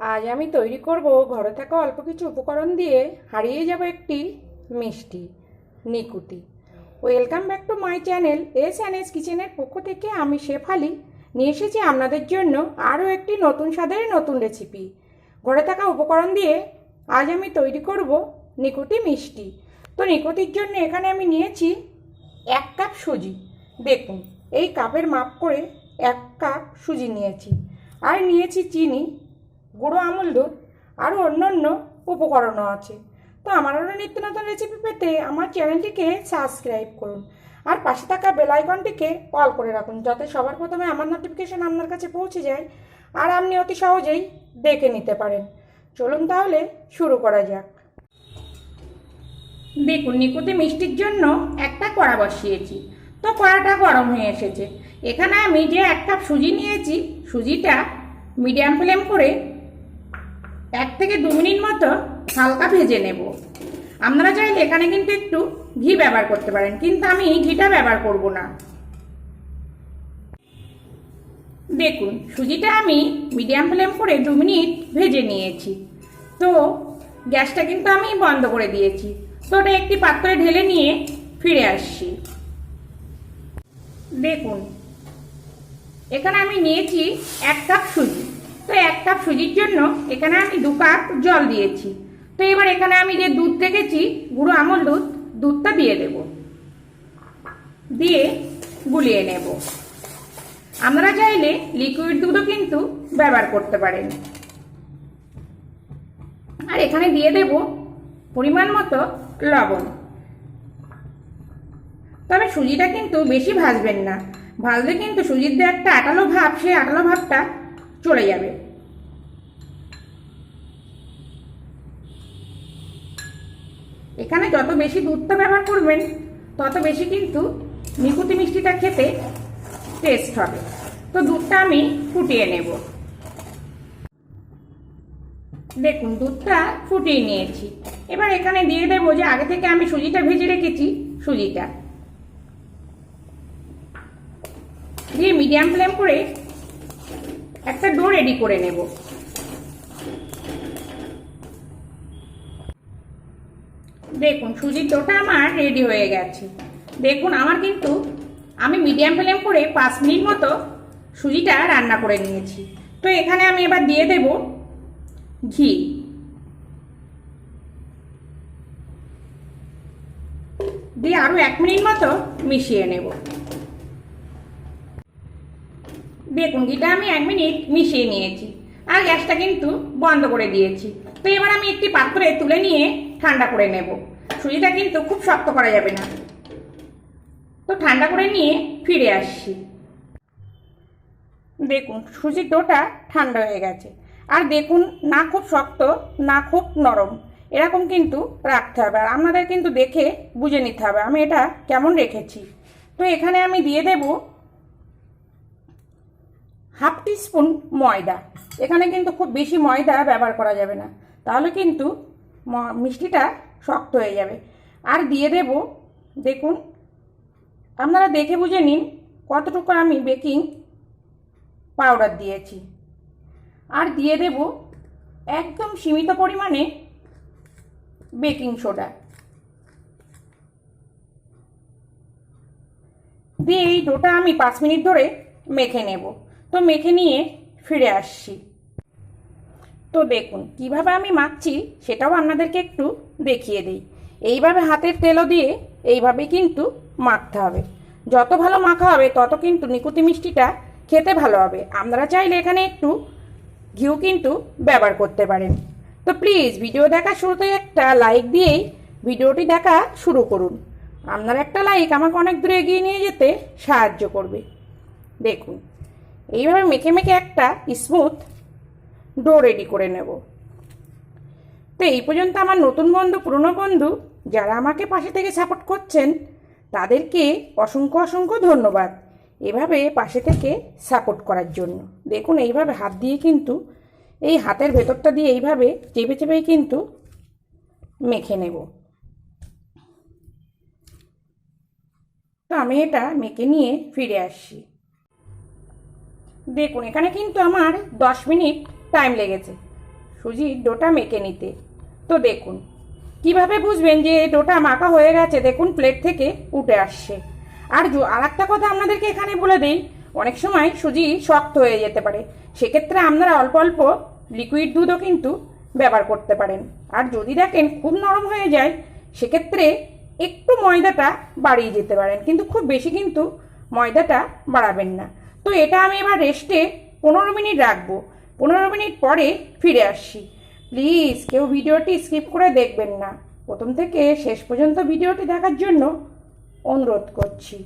আজ আমি তৈরি করব ঘরে থাকা অল্প কিছু উপকরণ দিয়ে হারিয়ে যাব একটি মিষ্টি, নিকুতি। Welcome back to my channel S and S কিচেনের পক্ষ থেকে আমি শেফালি নিয়ে এসেছি আপনাদের জন্য আরও একটি নতুন স্বাদের নতুন রেসিপি ঘরে থাকা উপকরণ দিয়ে আজ আমি তৈরি করব নিকুতি মিষ্টি। তো নিকুতির জন্য এখানে আমি নিয়েছি এক কাপ সুজি। দেখুন, এই কাপের মাপ করে এক কাপ সুজি নিয়েছি। আর নিয়েছি চিনি গুঁড়ো আমুল দুধ আরও অন্য অন্য উপকরণও আছে। তো আমার আরও নিত্য নতুন রেসিপি পেতে আমার চ্যানেলটিকে সাবস্ক্রাইব করুন। আর পাশে থাকা বেল আইকনটিকে অল করে রাখুন, যাতে সবার প্রথমে আমার নোটিফিকেশান আপনার কাছে পৌঁছে যায় আর আপনি অতি সহজেই দেখে নিতে পারেন। চলুন তাহলে শুরু করা যাক। দেখুন, নিকুতি মিষ্টির জন্য একটা কড়া বসিয়েছি। তো কড়াটা গরম হয়ে এসেছে। এখানে আমি যে এক কাপ সুজি নিয়েছি, সুজিটা মিডিয়াম ফ্লেম করে এক থেকে দু মিনিট মতো হালকা ভেজে নেব। আপনারা চাইলে এখানে কিন্তু একটু ঘি ব্যবহার করতে পারেন, কিন্তু আমি ঘিটা ব্যবহার করব না। দেখুন, সুজিটা আমি মিডিয়াম ফ্লেম করে দু মিনিট ভেজে নিয়েছি। তো, গ্যাসটা কিন্তু আমি বন্ধ করে দিয়েছি। তো, ওটা একটি পাত্রে ঢেলে নিয়ে ফিরে আসছি। দেখুন, এখানে আমি নিয়েছি এক কাপ সুজি। তো এক কাপ সুজির জন্য এখানে আমি দু কাপ জল দিয়েছি। তো এবার এখানে আমি যে দুধ রেখেছি, গুঁড়ো আমল দুধ, দুধটা দিয়ে দেব। দিয়ে গুলিয়ে নেব। আমরা চাইলে লিকুইড দুধও কিন্তু ব্যবহার করতে পারেন। আর এখানে দিয়ে দেব পরিমাণ মতো লবণ। তবে সুজিটা কিন্তু বেশি ভাজবেন না। ভাজলে কিন্তু সুজির যে একটা আটালো ভাব, সেই আটালো ভাবটা চলে যাবে। এখানে যত বেশি দুধটা ব্যবহার করবেন, তত বেশি কিন্তু নিকুতি মিষ্টিটা খেতে টেস্ট হবে। তো দুধটা আমি ফুটিয়ে নেব। দেখুন, দুধটা ফুটিয়ে নিয়েছি। এবার এখানে দিয়ে দেবো যে আগে থেকে আমি সুজিটা ভেজে রেখেছি, সুজিটা। দিয়ে মিডিয়াম ফ্লেম করে একটা ডো রেডি করে নেব। দেখুন, সুজির ডোটা আমার রেডি হয়ে গেছে। দেখুন, আমার কিন্তু, আমি মিডিয়াম ফ্লেম করে পাঁচ মিনিট মতো সুজিটা রান্না করে নিয়েছি। তো এখানে আমি এবার দিয়ে দেব ঘি। দিয়ে আরও এক মিনিট মতো মিশিয়ে নেব। ঘিটা আমি এক মিনিট মিশিয়ে নিয়েছি আর গ্যাসটা কিন্তু বন্ধ করে দিয়েছি। তো এবার আমি একটি পাত্রে তুলে নিয়ে ঠান্ডা করে নেব। সুজিটা কিন্তু খুব শক্ত করা যাবে না। তো ঠান্ডা করে নিয়ে ফিরে আসছি। দেখুন, সুজির ডোটা ঠান্ডা হয়ে গেছে। আর দেখুন, না খুব শক্ত, না খুব নরম। এরকম কিন্তু রাখতে হবে। আর আপনাদের কিন্তু দেখে বুঝে নিতে হবে, আমি এটা কেমন রেখেছি। তো এখানে আমি দিয়ে দেব হাফ টিস্পুন ময়দা। এখানে কিন্তু খুব বেশি ময়দা ব্যবহার করা যাবে না। তাহলে কিন্তু মিষ্টিটা শক্ত হয়ে যাবে। আর দিয়ে দেব, দেখুন, আপনারা দেখে বুঝে নিন কতটুকু আমি বেকিং পাউডার দিয়েছি। আর দিয়ে দেব একদম সীমিত পরিমাণে বেকিং সোডা। দিয়ে এই ডোটা আমি পাঁচ মিনিট ধরে মেখে নেব। তো মেখে নিয়ে ফিরে আসছি। তো দেখুন, কীভাবে আমি মাখছি সেটাও আপনাদেরকে একটু দেখিয়ে দিই। এইভাবে হাতের তেলও দিয়ে এইভাবেই কিন্তু মাখতে হবে। যত ভালো মাখা হবে, তত কিন্তু নিকুতি মিষ্টিটা খেতে ভালো হবে। আপনারা চাইলে এখানে একটু ঘিউ কিন্তু ব্যবহার করতে পারেন। তো প্লিজ, ভিডিও দেখা শুরুতে একটা লাইক দিয়েই ভিডিওটি দেখা শুরু করুন। আপনার একটা লাইক আমাকে অনেক দূরে এগিয়ে নিয়ে যেতে সাহায্য করবে। দেখুন এইভাবে মেখে মেখে একটা স্মুথ ডো রেডি করে নেব। তো এই পর্যন্ত আমার নতুন বন্ধু, পুরনো বন্ধু যারা আমাকে পাশে থেকে সাপোর্ট করছেন, তাদেরকে অসংখ্য অসংখ্য ধন্যবাদ এভাবে পাশে থেকে সাপোর্ট করার জন্য। দেখুন, এইভাবে হাত দিয়ে কিন্তু, এই হাতের ভেতরটা দিয়ে এইভাবে চেপে চেপেই কিন্তু মেখে নেব। তো আমি এটা মেখে নিয়ে ফিরে আসছি। দেখুন, এখানে কিন্তু আমার দশ মিনিট টাইম লেগেছে। সুজির ডোটা মেখে নিতে। তো দেখুন, কীভাবে বুঝবেন যে ডোটা মাখা হয়ে গেছে? দেখুন প্লেট থেকে উঠে আসছে। আর আর একটা কথা আপনাদেরকে এখানে বলে দিই, অনেক সময় সুজি শক্ত হয়ে যেতে পারে। সেক্ষেত্রে আপনারা অল্প অল্প লিকুইড দুধও কিন্তু ব্যবহার করতে পারেন। আর যদি দেখেন খুব নরম হয়ে যায়, সেক্ষেত্রে একটু ময়দাটা বাড়িয়ে যেতে পারেন। কিন্তু খুব বেশি কিন্তু ময়দাটা বাড়াবেন না। তো এটা আমি এবার রেস্টে পনেরো মিনিট রাখব। পনেরো মিনিট পরে ফিরে আসছি। প্লিজ কেউ ভিডিওটি স্কিপ করে দেখবেন না। প্রথম থেকে শেষ পর্যন্ত ভিডিওটি দেখার জন্য অনুরোধ করছি।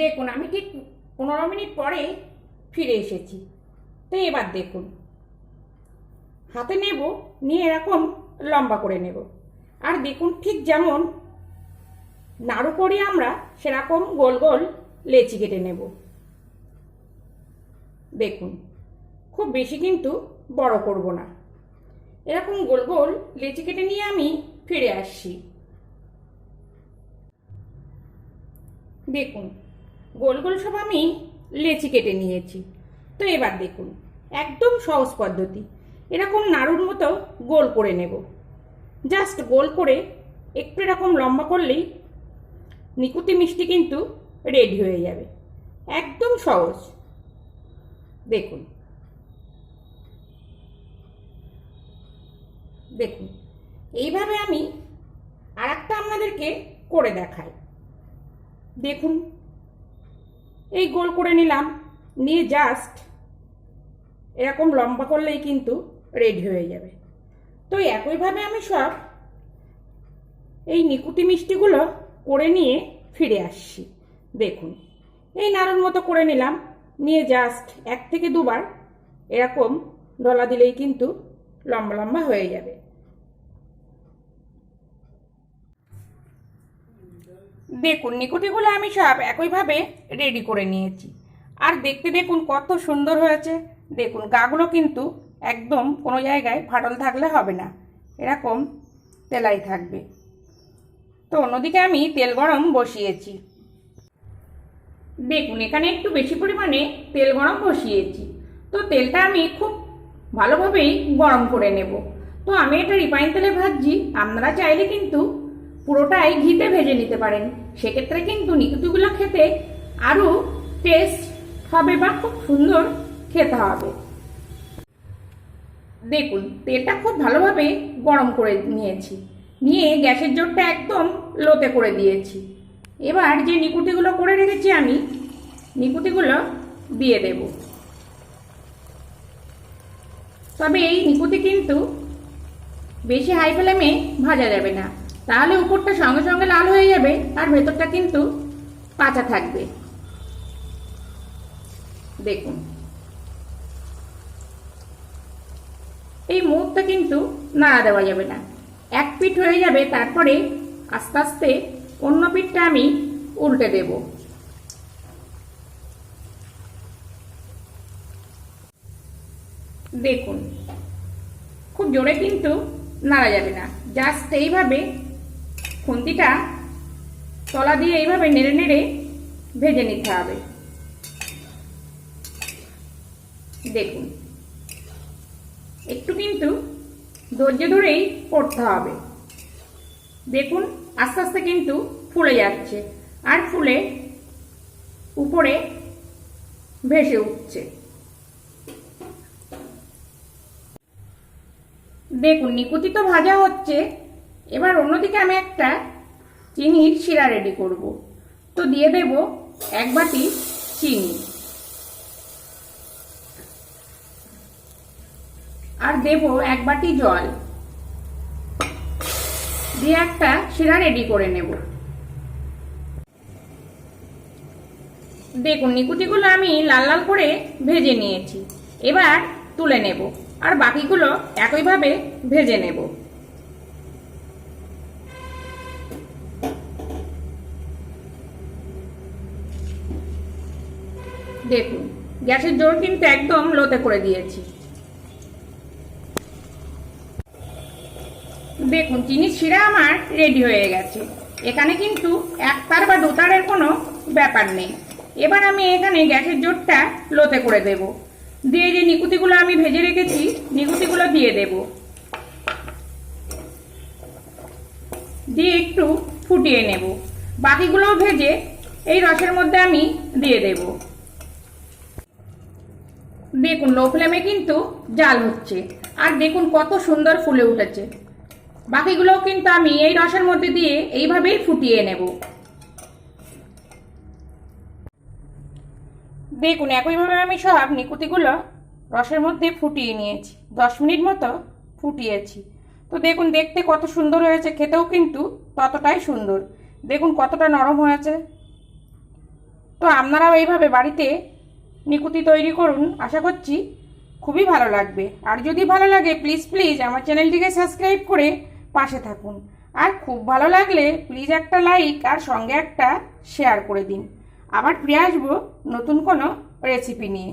দেখুন, আমি ঠিক পনেরো মিনিট পরে ফিরে এসেছি। তো এবার দেখুন। হাতে নেব, নিয়ে এরকম লম্বা করে নেব। আর দেখুন ঠিক যেমন নাড়ু করি আমরা, সেরকম গোল গোল লেচি কেটে নেব। দেখুন, খুব বেশি কিন্তু বড় করব না। এরকম গোল গোল লেচি কেটে নিয়ে আমি ফিরে আসছি। দেখুন, গোল গোল সব আমি লেচি কেটে নিয়েছি। তো এবার দেখুন, একদম সহজ পদ্ধতি। এরকম নাড়ুর মতো গোল করে নেব। জাস্ট গোল করে একটু এরকম লম্বা করলেই নিকুতি মিষ্টি কিন্তু রেডি হয়ে যাবে। একদম সহজ। দেখুন। দেখুন। এইভাবে আমি আর একটা আপনাদেরকে করে দেখাই। দেখুন। এই গোল করে নিলাম। নিয়ে জাস্ট এরকম লম্বা করলেই কিন্তু রেডি হয়ে যাবে। তো একইভাবে আমি সব এই নিকুতি মিষ্টিগুলো করে নিয়ে ফিরে আসছি। দেখুন, এই নাড়ুর মতো করে নিলাম। নিয়ে জাস্ট এক থেকে দুবার এরকম ডলা দিলেই কিন্তু লম্বা লম্বা হয়ে যাবে। দেখুন, নিকুটিগুলো আমি সব একইভাবে রেডি করে নিয়েছি। আর দেখতে দেখুন কত সুন্দর হয়েছে। দেখুন, গাগুলো কিন্তু একদম কোনো জায়গায় ফাটল থাকলে হবে না। এরকম তেলাই থাকবে। তো অন্যদিকে আমি তেল গরম বসিয়েছি। দেখুন এখানে একটু বেশি পরিমাণে তেল গরম বসিয়েছি। তো তেলটা আমি খুব ভালোভাবেই গরম করে নেব। তো আমি এটা রিফাইন তেলে ভাজছি। আপনারা চাইলে কিন্তু পুরোটাই ঘিতে ভেজে নিতে পারেন। সেক্ষেত্রে কিন্তু নিকুতিগুলো খেতে আরও টেস্ট হবে বা খুব সুন্দর খেতে হবে। দেখুন, তেলটা খুব ভালোভাবে গরম করে নিয়েছি। নিয়ে গ্যাসের জোরটা একদম লোতে করে দিয়েছি। এবার যে নিকুতিগুলো করে রেখেছি আমি, নিকুতিগুলো দিয়ে দেব। তবে এই নিকুতি কিন্তু বেশি হাই ফ্লেমে ভাজা যাবে না। তাহলে উপরটা সঙ্গে সঙ্গে লাল হয়ে যাবে, আর ভেতরটা কিন্তু কাঁচা থাকবে। দেখুন। এই মুহূর্তে কিন্তু নাড়া দেওয়া যাবে না। এক পিঠ হয়ে যাবে, তারপরে আস্তে আস্তে অন্য পিঠটা আমি উল্টে দেব। দেখুন, খুব জোরে কিন্তু নাড়া যাবে না। জাস্ট এইভাবে খুন্তিটা তলা দিয়ে এইভাবে নেড়ে নেড়ে ভেজে নিতে হবে। দেখুন, একটু কিন্তু ধৈর্য ধরেই করতে হবে। দেখুন, আস্তে আস্তে কিন্তু ফুলে যাচ্ছে আর ফুলে উপরে ভেসে উঠছে। দেখুন, নিকুতি তো ভাজা হচ্ছে। এবার অন্যদিকে আমি একটা চিনির শিরা রেডি করব। তো দিয়ে দেব এক বাটি চিনি। আর দেব এক বাটি জল। দিয়ে একটা শিরা রেডি করে নেব। দেখুন নিকুতিগুলো আমি লাল লাল করে ভেজে নিয়েছি। এবার তুলে নেব আর বাকিগুলো একইভাবে ভেজে নেব। দেখুন, গ্যাসের জোর কিন্তু একদম লোতে করে দিয়েছি। দেখুন চিনির শিরা আমার রেডি হয়ে গেছে। এখানে কিন্তু একতার বা দুতারের কোনো ব্যাপার নেই। এবার আমি এখানে গ্যাসের জোরটা লোতে করে দেব। দিয়ে যে নিকুতিগুলো আমি ভেজে রেখেছি, নিকুতিগুলো দিয়ে দেব। দিয়ে একটু ফুটিয়ে নেব। বাকিগুলোও ভেজে এই রসের মধ্যে আমি দিয়ে দেব। দেখুন লো ফ্লেমে কিন্তু জাল হচ্ছে। আর দেখুন কত সুন্দর ফুলে উঠেছে। বাকিগুলোও কিন্তু আমি এই রসের মধ্যে দিয়ে এইভাবেই ফুটিয়ে নেব। দেখুন, একইভাবে আমি সব নিকুতিগুলো রসের মধ্যে ফুটিয়ে নিয়েছি। দশ মিনিট মতো ফুটিয়েছি। তো দেখুন, দেখতে কত সুন্দর হয়েছে, খেতেও কিন্তু ততটাই সুন্দর। দেখুন, কতটা নরম হয়েছে। তো আপনারাও এইভাবে বাড়িতে নিকুতি তৈরি করুন, আশা করছি খুবই ভালো লাগবে। আর যদি ভালো লাগে প্লিজ প্লিজ আমার চ্যানেলটিকে সাবস্ক্রাইব করে পাশে থাকুন। আর খুব ভালো লাগলে প্লিজ একটা লাইক আর সঙ্গে একটা শেয়ার করে দিন। আবার ফিরে আসব নতুন কোনো রেসিপি নিয়ে।